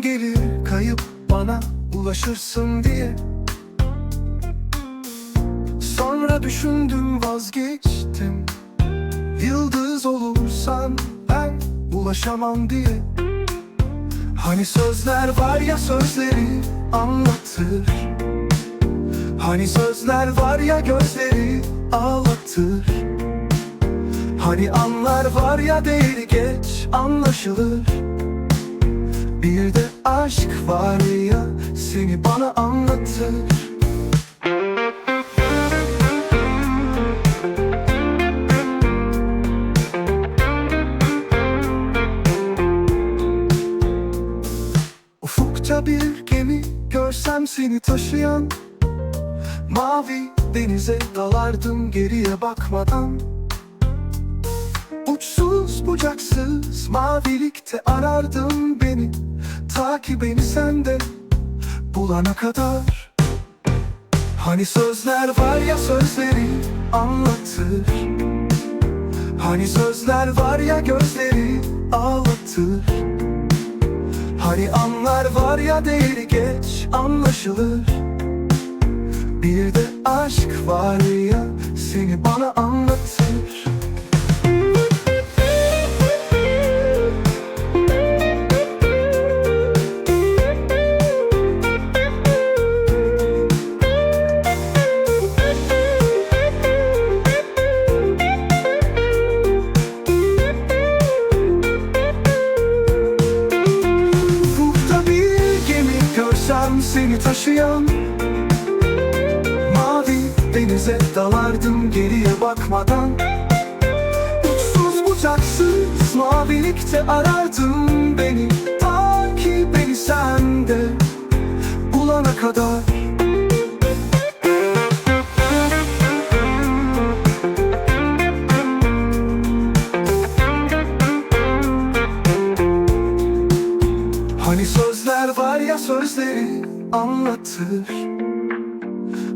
gelir kayıp bana ulaşırsın diye. Sonra düşündüm vazgeçtim. Yıldız olursan ben ulaşamam diye. Hani sözler var ya sözleri anlatır. Hani sözler var ya gözleri ağlatır. Hani anlar var ya değil geç anlaşılır. Bir aşk var ya seni bana anlatır. Ufukta bir gemi görsem seni taşıyan. Mavi denize dalardım geriye bakmadan. Uçsuz bucaksız mavilikte arardım beni Ta ki beni sende bulana kadar. Hani sözler var ya sözleri anlatır. Hani sözler var ya gözleri ağlatır. Hani anlar var ya değil geç anlaşılır. Bir de aşk var ya seni bana anlatır seni taşıyan Mavi denize dalardım geriye bakmadan. Uçsuz bucaksız mavilikte arardım beni. Ta ki beni sende bulana kadar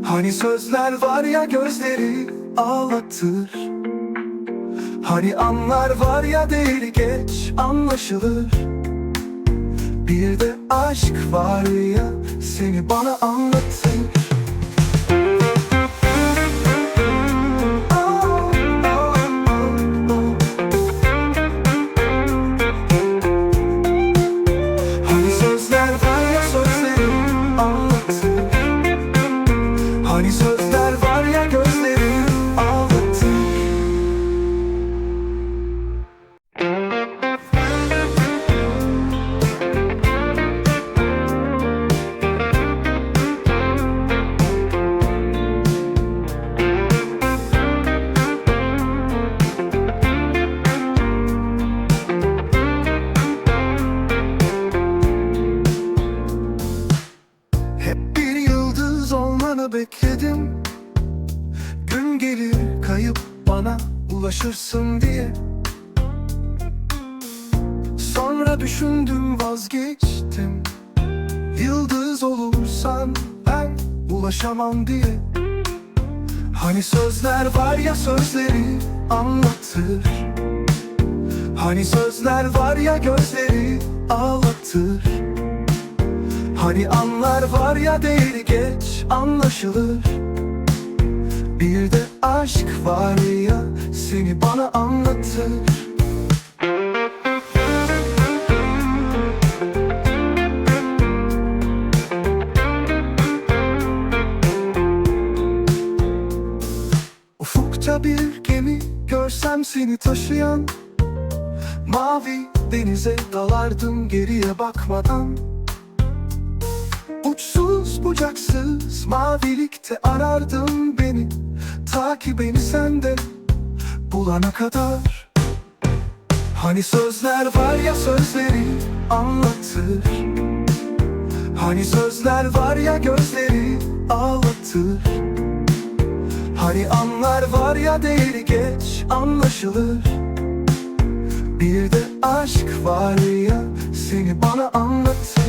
Hani sözler var ya gözleri ağlatır? Hani anlar var ya değil geç anlaşılır. Bir de aşk var ya seni bana anlatır gelir kayıp bana ulaşırsın diye. Sonra düşündüm vazgeçtim. Yıldız olursan ben ulaşamam diye. Hani sözler var ya sözleri anlatır. Hani sözler var ya gözleri ağlatır. Hani anlar var ya değil geç anlaşılır. Bir de aşk var ya seni bana anlatır. Ufukta bir gemi görsem seni taşıyan. Mavi denize dalardım geriye bakmadan. Uçsuz bucaksız mavilikte arardım beni Ta ki beni sende bulana kadar. Hani sözler var ya sözleri anlatır. Hani sözler var ya gözleri ağlatır. Hani anlar var ya değil geç anlaşılır. Bir de aşk var ya seni bana anlatır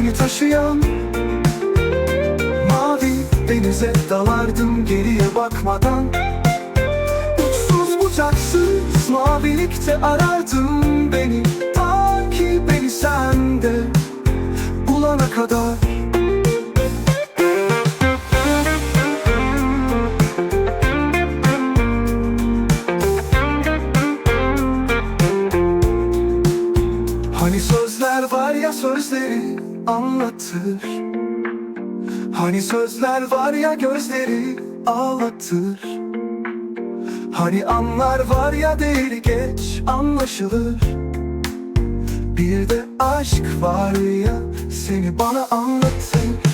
seni taşıyan Mavi denize dalardım geriye bakmadan. Uçsuz bucaksız mavilikte arardım beni Ta ki beni sende bulana kadar Hani sözler var ya gözleri ağlatır? Hani anlar var ya değil geç anlaşılır. Bir de aşk var ya seni bana anlatır